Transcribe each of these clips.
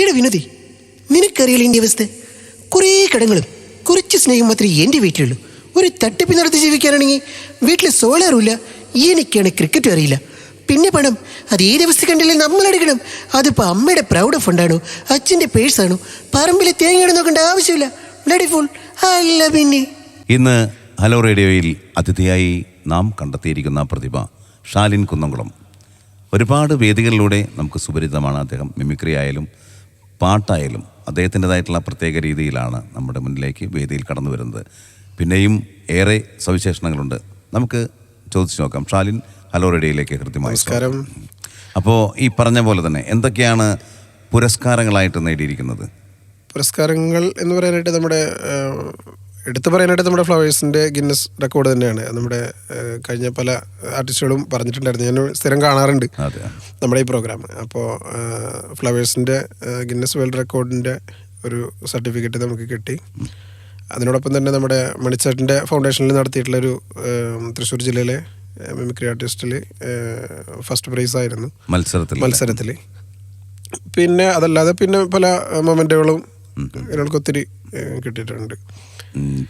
ഈടെ വിനോദി നിനക്കറിയില്ല എന്റെ അവസ്ഥ? കുറേ കടങ്ങളും കുറച്ച് സ്നേഹം മാത്രമേ എന്റെ വീട്ടിലുള്ളൂ. ഒരു തട്ടിപ്പ് നടത്തി ജീവിക്കാനാണെങ്കിൽ വീട്ടിൽ സോളാറും എനിക്കാണ് ക്രിക്കറ്റും അറിയില്ല. പിന്നെ പണം അത് ഏത് അവസ്ഥ കണ്ടില്ലേ നമ്മൾ എടുക്കണം. അതിപ്പോൾ അമ്മയുടെ പ്രൗഡ് ഫണ്ടാണോ അച്ഛന്റെ പേഴ്സാണോ പറമ്പിലെ തേങ്ങ നോക്കേണ്ട ആവശ്യമില്ല. ബ്ലഡി ഫുൾ അല്ല പിന്നെ. ഇന്ന് ഹലോ റേഡിയോയിൽ അതിഥിയായി നാം കണ്ടെത്തിയിരിക്കുന്ന പ്രതിഭ ഷാലിൻ കുന്നംകുളം. ഒരുപാട് വേദികളിലൂടെ നമുക്ക് സുപരിചിതമാണ് അദ്ദേഹം. മിമിക്രി ആയാലും പാട്ടായാലും അദ്ദേഹത്തിന്റെതായിട്ടുള്ള പ്രത്യേക രീതിയിലാണ് നമ്മുടെ മുന്നിലേക്ക് വേദിയിൽ കടന്നു വരുന്നത്. പിന്നെയും ഏറെ സവിശേഷണങ്ങളുണ്ട്. നമുക്ക് ചോദിച്ചു നോക്കാം. ഷാലിൻ ഹലോ റേഡിയോയിലേക്ക് കൃത്യമായി നമസ്കാരം. അപ്പോൾ ഈ പറഞ്ഞ പോലെ തന്നെ എന്തൊക്കെയാണ് പുരസ്കാരങ്ങളായിട്ട് നേടിയിരിക്കുന്നത്? പുരസ്കാരങ്ങൾ എന്ന് പറയാനായിട്ട് നമ്മുടെ എടുത്തു പറയാനായിട്ട് നമ്മുടെ ഫ്ലവേഴ്സിന്റെ ഗിന്നസ് റെക്കോർഡ് തന്നെയാണ്. നമ്മുടെ കഴിഞ്ഞ പല ആർട്ടിസ്റ്റുകളും പറഞ്ഞിട്ടുണ്ടായിരുന്നു. ഞാൻ സ്ഥിരം കാണാറുണ്ട് നമ്മുടെ ഈ പ്രോഗ്രാം അപ്പോൾ ഫ്ലവേഴ്സിന്റെ ഗിന്നസ് വേൾഡ് റെക്കോർഡിന്റെ ഒരു സർട്ടിഫിക്കറ്റ് നമുക്ക് കിട്ടി. അതിനോടൊപ്പം തന്നെ നമ്മുടെ മണിച്ചേട്ടന്റെ ഫൗണ്ടേഷനിൽ നടത്തിയിട്ടുള്ള ഒരു തൃശ്ശൂർ ജില്ലയിലെ മിമിക്രി ആർട്ടിസ്റ്റിൽ ഫസ്റ്റ് പ്രൈസ് ആയിരുന്നു. മത്സരത്തിൽ മത്സരത്തിൽ. പിന്നെ അതല്ലാതെ പിന്നെ പല മൊമെന്റുകളും ഇതിനൊക്കെ ഒത്തിരി കിട്ടിയിട്ടുണ്ട്.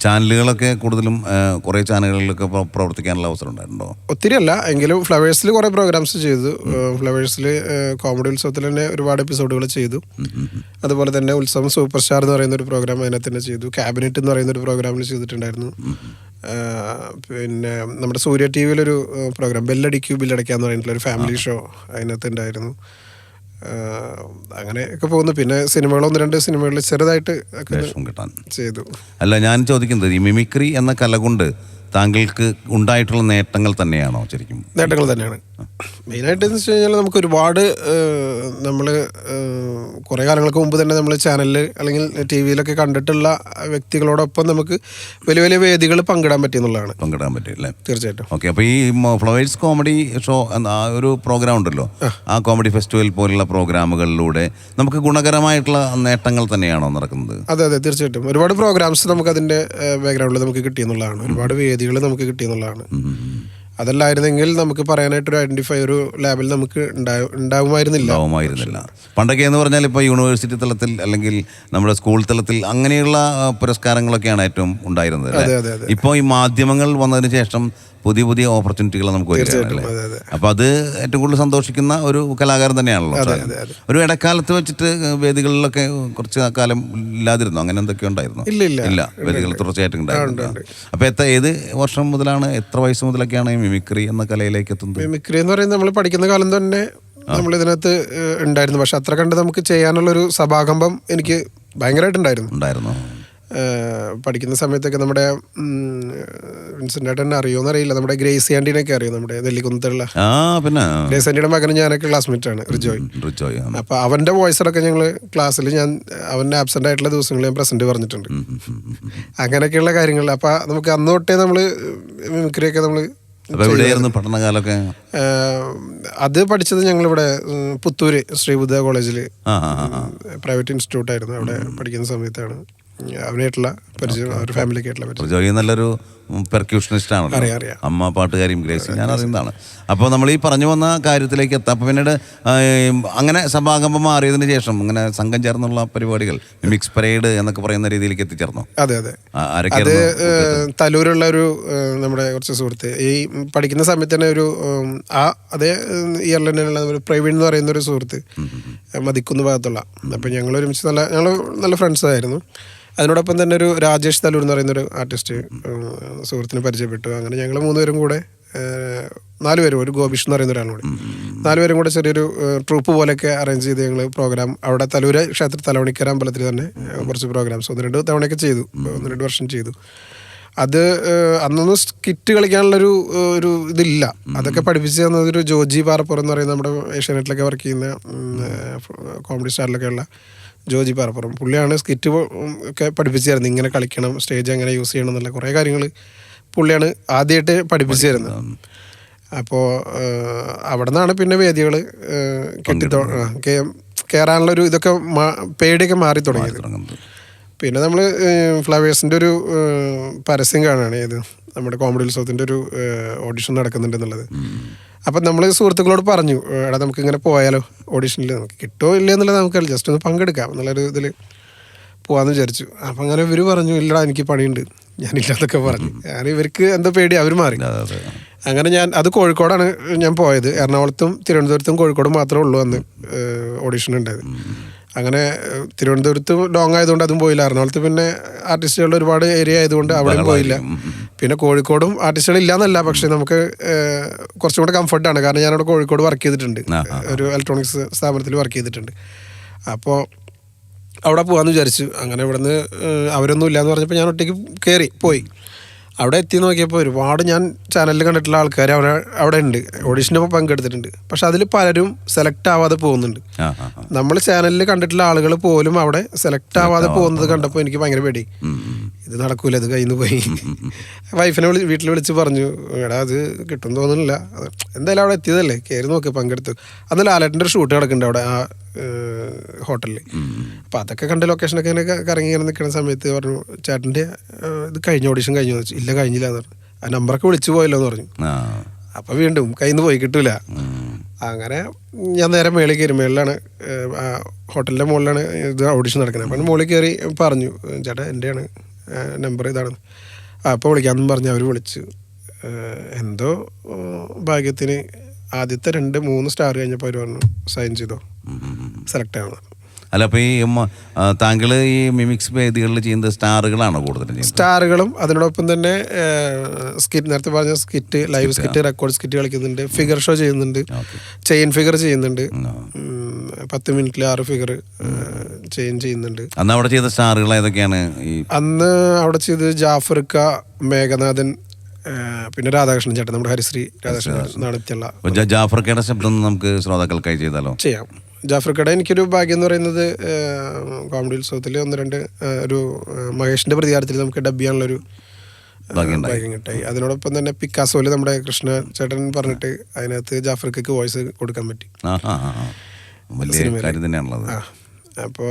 ചാനലുകളൊക്കെ കൂടുതലും കുറെ ചാനലുകളിലൊക്കെ പ്രവർത്തിക്കാനുള്ള അവസരം ഉണ്ടായിട്ടുണ്ടോ? ഒത്തിരി അല്ല എങ്കിലും ഫ്ലവേഴ്സിൽ കുറേ പ്രോഗ്രാംസ് ചെയ്തു. ഫ്ലവേഴ്സിൽ കോമഡി ഉത്സവത്തിൽ തന്നെ ഒരുപാട് എപ്പിസോഡുകൾ ചെയ്തു. അതുപോലെ തന്നെ ഉത്സവം സൂപ്പർ സ്റ്റാർ എന്ന് പറയുന്ന ഒരു പ്രോഗ്രാം അതിനകത്ത് തന്നെ ചെയ്തു. ക്യാബിനറ്റ് എന്ന് പറയുന്ന ഒരു പ്രോഗ്രാമിൽ ചെയ്തിട്ടുണ്ടായിരുന്നു. പിന്നെ നമ്മുടെ സൂര്യ ടി വിയിലൊരു പ്രോഗ്രാം ബെല്ലടിക്കൂ ബില്ലടയ്ക്കാന്ന് പറഞ്ഞിട്ടുള്ള ഒരു ഫാമിലി ഷോ അതിനകത്ത് ഉണ്ടായിരുന്നു. അങ്ങനെയൊക്കെ പോകുന്നു. പിന്നെ സിനിമകൾ ഒന്ന് രണ്ട് സിനിമകളിൽ ചെറുതായിട്ട് ചെയ്തു. അല്ല ഞാൻ ചോദിക്കുന്നത് ഈ മിമിക്രി എന്ന കല കൊണ്ട് താങ്കൾക്ക് ഉണ്ടായിട്ടുള്ള നേട്ടങ്ങൾ തന്നെയാണോ ശരിക്കും? നേട്ടങ്ങൾ തന്നെയാണ്. മെയിനായിട്ട് എന്ന് വെച്ച് കഴിഞ്ഞാൽ നമുക്ക് ഒരുപാട് നമ്മൾ കുറേ കാലങ്ങൾക്ക് മുമ്പ് തന്നെ നമ്മൾ ചാനലിൽ അല്ലെങ്കിൽ ടി വിയിലൊക്കെ കണ്ടിട്ടുള്ള വ്യക്തികളോടൊപ്പം നമുക്ക് വലിയ വലിയ വേദികൾ പങ്കിടാൻ പറ്റിയെന്നുള്ളതാണ് പങ്കിടാൻ പറ്റും അല്ലേ? തീർച്ചയായിട്ടും. ഓക്കെ അപ്പോൾ ഈ ഫ്ലവേഴ്സ് കോമഡി ഷോ ആ ഒരു പ്രോഗ്രാം ഉണ്ടല്ലോ. ആ. കോമഡി ഫെസ്റ്റിവൽ പോലുള്ള പ്രോഗ്രാമുകളിലൂടെ നമുക്ക് ഗുണകരമായിട്ടുള്ള നേട്ടങ്ങൾ തന്നെയാണോ നടക്കുന്നത്? അതെ അതെ തീർച്ചയായിട്ടും. ഒരുപാട് പ്രോഗ്രാംസ് നമുക്ക് അതിന്റെ ബാക്ക്ഗ്രൗണ്ടിൽ നമുക്ക് കിട്ടിയെന്നുള്ളതാണ് ഒരുപാട് വേദികൾ നമുക്ക് കിട്ടിയെന്നുള്ളതാണ് അതല്ലായിരുന്നെങ്കിൽ നമുക്ക് പറയാനായിട്ട് ഒരു ഐഡന്റിഫൈ ഒരു ലാബിൽ നമുക്ക് ഉണ്ടാവും ഉണ്ടാവുമായിരുന്നില്ല. ഉണ്ടാവുമായിരുന്നില്ല. പണ്ടൊക്കെ എന്ന് പറഞ്ഞാൽ ഇപ്പോൾ യൂണിവേഴ്സിറ്റി തലത്തിൽ അല്ലെങ്കിൽ നമ്മുടെ സ്കൂൾ തലത്തിൽ അങ്ങനെയുള്ള പുരസ്കാരങ്ങളൊക്കെയാണ് ഏറ്റവും ഉണ്ടായിരുന്നത്. ഇപ്പോൾ ഈ മാധ്യമങ്ങൾ വന്നതിന് ശേഷം പുതിയ പുതിയ ഓപ്പർച്യൂണിറ്റികൾ നമുക്ക് വരികയാണ്. അപ്പോൾ അത് ഏറ്റവും കൂടുതൽ സന്തോഷിക്കുന്ന ഒരു കലാകാരൻ തന്നെയാണല്ലോ. ഒരു ഇടക്കാലത്ത് വെച്ചിട്ട് വേദികളിലൊക്കെ കുറച്ച് കാലം ഇല്ലാതിരുന്നു? അങ്ങനെ എന്തൊക്കെ ഉണ്ടായിരുന്നു? ഇല്ല, വേദികൾ തുടർച്ചയായിട്ട് ഉണ്ടായിരുന്നു അപ്പോൾ എത്ര ഏത് വർഷം മുതലാണ് എത്ര വയസ്സ് മുതലൊക്കെയാണ് മിമിക്രി എന്ന കലയിലേക്ക് എത്തുന്നത്? മിമിക്രി എന്ന് പറയുന്നത് നമ്മൾ പഠിക്കുന്ന കാലം തന്നെ നമ്മൾ ഇതിനകത്ത് ഉണ്ടായിരുന്നു. പക്ഷെ അത്ര കണ്ട് നമുക്ക് ചെയ്യാനുള്ള ഒരു സഭാകമ്പം എനിക്ക് ഭയങ്കരമായിട്ടുണ്ടായിരുന്നു ഉണ്ടായിരുന്നു. പഠിക്കുന്ന സമയത്തൊക്കെ നമ്മുടെ വിൻസെന്റ് അറിയോന്ന് അറിയില്ല നമ്മുടെ ഗ്രേസി ആന്റീനൊക്കെ അറിയാം നമ്മുടെ നെല്ലിക്കുന്നത്തുള്ള? പിന്നെ. ഗ്രേസ് ആന്റിയുടെ മകനും ഞാനൊക്കെ ക്ലാസ്മേറ്റ് ആണ് റിജോയ്. റിജോയ്. അപ്പൊ അവന്റെ വോയിസ് അടക്കം ഞങ്ങൾ ക്ലാസ്സിൽ ഞാൻ അവന്റെ ആബ്സെന്റ് ആയിട്ടുള്ള ദിവസങ്ങളിൽ ഞാൻ പ്രസന്റ് പറഞ്ഞിട്ടുണ്ട്. അങ്ങനെയൊക്കെയുള്ള കാര്യങ്ങൾ അപ്പൊ നമുക്ക് അന്ന് തൊട്ടേ നമ്മൾ മിമിക്രിയൊക്കെ നമ്മൾ ഏഹ് അത് പഠിച്ചത് ഞങ്ങൾ ഇവിടെ പുത്തൂര് ശ്രീബുദ്ധ കോളേജിൽ പ്രൈവറ്റ് ഇൻസ്റ്റിറ്റ്യൂട്ട് ആയിരുന്നു അവിടെ പഠിക്കുന്ന സമയത്താണ്. അവനായിട്ടുള്ള പരിചയം ഒരു ഫാമിലിക്ക് ആയിട്ടുള്ള പരിചയം. നല്ലൊരു പെർക്യൂഷനിസ്റ്റ് ആണല്ലോ. അമ്മ പാട്ടുകാരിയും ഗ്രേസി ഞാൻ അറിയുന്നതാണ് അപ്പോൾ നമ്മൾ ഈ പറഞ്ഞു വന്ന കാര്യത്തിലേക്ക് എത്താം. അപ്പോൾ പിന്നീട് അങ്ങനെ സഭാകമ്പം മാറിയതിന് ശേഷം അങ്ങനെ സംഘം ചേർന്നുള്ള പരിപാടികൾ മിക്സ് പരേഡ് എന്നൊക്കെ പറയുന്ന രീതിയിലേക്ക് എത്തിച്ചേർന്നു? അതെ അതെ. അത് തലൂരുള്ള ഒരു നമ്മുടെ കുറച്ച് സുഹൃത്ത്. ഈ പഠിക്കുന്ന സമയത്ത് തന്നെ ഒരു ആ അതേ ഇയറിൽ തന്നെയുള്ള ഒരു പ്രവീൺ എന്ന് പറയുന്ന ഒരു സുഹൃത്ത് മതിക്കുന്ന ഭാഗത്തുള്ള. അപ്പം ഞങ്ങൾ ഒരുമിച്ച് നല്ല ഞങ്ങൾ നല്ല ഫ്രണ്ട്സ് ആയിരുന്നു. അതിനോടൊപ്പം തന്നെ ഒരു രാജേഷ് തലൂർ എന്ന് പറയുന്ന ഒരു ആർട്ടിസ്റ്റ് സുഹൃത്തിന് പരിചയപ്പെട്ടു. അങ്ങനെ ഞങ്ങൾ മൂന്നുപേരും കൂടെ നാലുപേരും ഒരു ഗോപിഷ് എന്ന് പറയുന്ന ഒരാളും കൂടി. നാലുപേരും കൂടെ ചെറിയൊരു ട്രൂപ്പ് പോലെയൊക്കെ അറേഞ്ച് ചെയ്ത് ഞങ്ങൾ പ്രോഗ്രാം അവിടെ തലൂര് ക്ഷേത്ര തലവണിക്കര അമ്പലത്തിൽ തന്നെ കുറച്ച് പ്രോഗ്രാംസ് ഒന്ന് രണ്ട് തവണയൊക്കെ ചെയ്തു. ഒന്ന് രണ്ട് വർഷം ചെയ്തു. അത് അന്നൊന്നും സ്കിറ്റ് കളിക്കാനുള്ളൊരു ഒരു ഇതില്ല. അതൊക്കെ പഠിപ്പിച്ച് തന്നത് ഒരു ജോജി പാറപ്പുറം എന്ന് പറയുന്ന നമ്മുടെ ഏഷ്യാനെറ്റിലൊക്കെ വർക്ക് ചെയ്യുന്ന കോമഡി സ്റ്റാറിലൊക്കെ ഉള്ള ജോജി പാറപ്പുറം. പുള്ളിയാണ് സ്കിറ്റ് ഒക്കെ പഠിപ്പിച്ചു തരുന്നത് ഇങ്ങനെ കളിക്കണം സ്റ്റേജ് എങ്ങനെ യൂസ് ചെയ്യണം എന്നുള്ള കുറേ കാര്യങ്ങൾ പുള്ളിയാണ് ആദ്യമായിട്ട് പഠിപ്പിച്ചു തരുന്നത് അപ്പോൾ അവിടെ നിന്നാണ് പിന്നെ വേദികൾ കെട്ടി കയറാനുള്ള ഒരു ഇതൊക്കെ മാ- പേടിയൊക്കെ മാറി തുടങ്ങിയത്. പിന്നെ നമ്മൾ ഫ്ലവേഴ്സിന്റെ ഒരു പരസ്യം കാണുകയാണ്. ഏത്? നമ്മുടെ കോമഡി ഉത്സവത്തിന്റെ ഒരു ഓഡിഷൻ നടക്കുന്നുണ്ട് എന്നുള്ളത്. അപ്പം നമ്മൾ സുഹൃത്തുക്കളോട് പറഞ്ഞു എടാ നമുക്ക് ഇങ്ങനെ പോയാലോ ഓഡീഷനിൽ നമുക്ക് കിട്ടുമോ ഇല്ല എന്നുള്ളത് നമുക്ക് ജസ്റ്റ് ഒന്ന് പങ്കെടുക്കാം എന്നുള്ളൊരു ഇതിൽ പോകാമെന്ന് വിചാരിച്ചു. അപ്പം അങ്ങനെ ഇവർ പറഞ്ഞു ഇല്ലടാ എനിക്ക് പണിയുണ്ട്. ഞാനില്ലാന്നൊക്കെ പറഞ്ഞു. ഞാൻ ഇവർക്ക് എന്താ പേടി അവർ മാറി. അങ്ങനെ ഞാൻ അത് കോഴിക്കോടാണ് ഞാൻ പോയത്. എറണാകുളത്തും തിരുവനന്തപുരത്തും കോഴിക്കോടും മാത്രമേ ഉള്ളൂ അന്ന് ഓഡീഷൻ ഉണ്ടായത്. അങ്ങനെ തിരുവനന്തപുരത്ത് ലോങ് ആയതുകൊണ്ട് അതും പോയില്ല. എറണാകുളത്ത് പിന്നെ ആർട്ടിസ്റ്റുകളുടെ ഒരുപാട് ഏരിയ ആയതുകൊണ്ട് അവിടെയും പോയില്ല. പിന്നെ കോഴിക്കോടും ആർട്ടിസ്റ്റുകൾ ഇല്ലാന്നല്ല പക്ഷെ നമുക്ക് കുറച്ചും കൂടെ കംഫർട്ടാണ് കാരണം ഞാനവിടെ കോഴിക്കോട് വർക്ക് ചെയ്തിട്ടുണ്ട്. ഒരു ഇലക്ട്രോണിക്സ് സ്ഥാപനത്തിൽ വർക്ക് ചെയ്തിട്ടുണ്ട്. അപ്പോൾ അവിടെ പോകാമെന്ന് വിചാരിച്ചു. അങ്ങനെ ഇവിടുന്ന് അവരൊന്നും ഇല്ലയെന്ന് പറഞ്ഞപ്പോൾ ഞാൻ ഒറ്റയ്ക്ക് കയറി പോയി. അവിടെ എത്തി നോക്കിയപ്പോൾ ഒരുപാട് ഞാൻ ചാനലിൽ കണ്ടിട്ടുള്ള ആൾക്കാർ അവിടെ അവിടെ ഉണ്ട്. ഓഡീഷനൊപ്പം പങ്കെടുത്തിട്ടുണ്ട്. പക്ഷെ അതിൽ പലരും സെലക്ട് ആവാതെ പോകുന്നുണ്ട്. നമ്മൾ ചാനലിൽ കണ്ടിട്ടുള്ള ആളുകൾ പോലും അവിടെ സെലക്ട് ആവാതെ പോകുന്നത് കണ്ടപ്പോൾ എനിക്ക് ഭയങ്കര പേടി. ഇത് നടക്കൂല ഇത് കയ്യിൽ നിന്ന് പോയി. വൈഫിനെ വിളി വീട്ടിൽ വിളിച്ച് പറഞ്ഞു എടാ അത് കിട്ടും തോന്നുന്നില്ല. എന്തായാലും അവിടെ എത്തിയതല്ലേ? കയറി നോക്കി പങ്കെടുത്തു. അന്ന് ലാലേട്ടന്റെ ഒരു ഷൂട്ട് കിടക്കുന്നുണ്ട് അവിടെ ആ ഹോട്ടലിൽ അപ്പം അതൊക്കെ കണ്ട ലൊക്കേഷനൊക്കെ ഇങ്ങനെ കറങ്ങി ഇങ്ങനെ നിൽക്കുന്ന സമയത്ത് പറഞ്ഞു ചേട്ടന്റെ ഇത് കഴിഞ്ഞ ഓഡിഷൻ കഴിഞ്ഞു? വെച്ചു ഇല്ല കഴിഞ്ഞില്ല എന്ന് പറഞ്ഞു. ആ നമ്പറൊക്കെ വിളിച്ചു പോയല്ലോ എന്ന് പറഞ്ഞു. അപ്പോൾ അപ്പം വീണ്ടും കയ്യിൽ നിന്ന് പോയി കിട്ടില്ല അങ്ങനെ ഞാൻ നേരെ മേളിൽ കയറി മേളിലാണ് ഹോട്ടലിന്റെ മുകളിലാണ് ഇത് ഓഡിഷൻ നടക്കുന്നത്. അപ്പം മുകളിൽ കയറി പറഞ്ഞു ചേട്ടാ എന്റെയാണ് നമ്പർ ഇതാണ്. അപ്പോൾ വിളിക്കാമെന്നും പറഞ്ഞ് അവർ വിളിച്ചു. എന്തോ ഭാഗ്യത്തിന് ആദ്യത്തെ രണ്ട് മൂന്ന് സ്റ്റാർ കഴിഞ്ഞപ്പോൾ അവർ പറഞ്ഞു സൈൻ ചെയ്തോ. സെലക്ട് ആവണം. അല്ല അപ്പോൾ ഈ താങ്കൾ ഈ മിമിക്സ് വേദികളിൽ ചെയ്യുന്ന സ്റ്റാറുകളാണോ കൂടുതൽ സ്റ്റാറുകളും അതിനോടൊപ്പം തന്നെ സ്കിറ്റ് നേരത്തെ പറഞ്ഞ skit live skit record skit കളിക്കുന്നുണ്ട് ഫിഗർ ഷോ ചെയ്യുന്നുണ്ട് ചെയിൻ ഫിഗർ ചെയ്യുന്നുണ്ട്. പത്ത് മിനിറ്റിൽ ആറ് ഫിഗർ ചേഞ്ച് ചെയ്യുന്നുണ്ട്. അന്ന് അവിടെ ചെയ്ത സ്റ്റാറുകൾ ഏതൊക്കെയാണ് അന്ന് അവിടെ ചെയ്ത് ജാഫർക്ക മേഘനാഥൻ പിന്നെ രാധാകൃഷ്ണൻ ചേട്ടൻ നമ്മുടെ ഹരിശ്രീ രാധാകൃഷ്ണൻ നടത്തിയുള്ള ജാഫർക്കയുടെ ശബ്ദം നമുക്ക് ശ്രോതാക്കൾക്കായി ചെയ്താലോ? ചെയ്യാം. ജാഫർക്കട എനിക്കൊരു ഭാഗ്യം എന്ന് പറയുന്നത് കോമഡി ഉത്സവത്തിൽ ഒന്ന് രണ്ട് ഒരു മഹേഷിന്റെ പ്രതികാരത്തിൽ നമുക്ക് ഡബ് ചെയ്യാനുള്ളൊരു ഭാഗ്യം കിട്ടായി. അതിനോടൊപ്പം തന്നെ പിക്കാസോയിൽ നമ്മുടെ കൃഷ്ണ ചേട്ടൻ പറഞ്ഞിട്ട് അതിനകത്ത് ജാഫർക്കക്ക് വോയിസ് കൊടുക്കാൻ പറ്റി. വലിയ കാര്യം തന്നെയാണുള്ളത്. അപ്പോൾ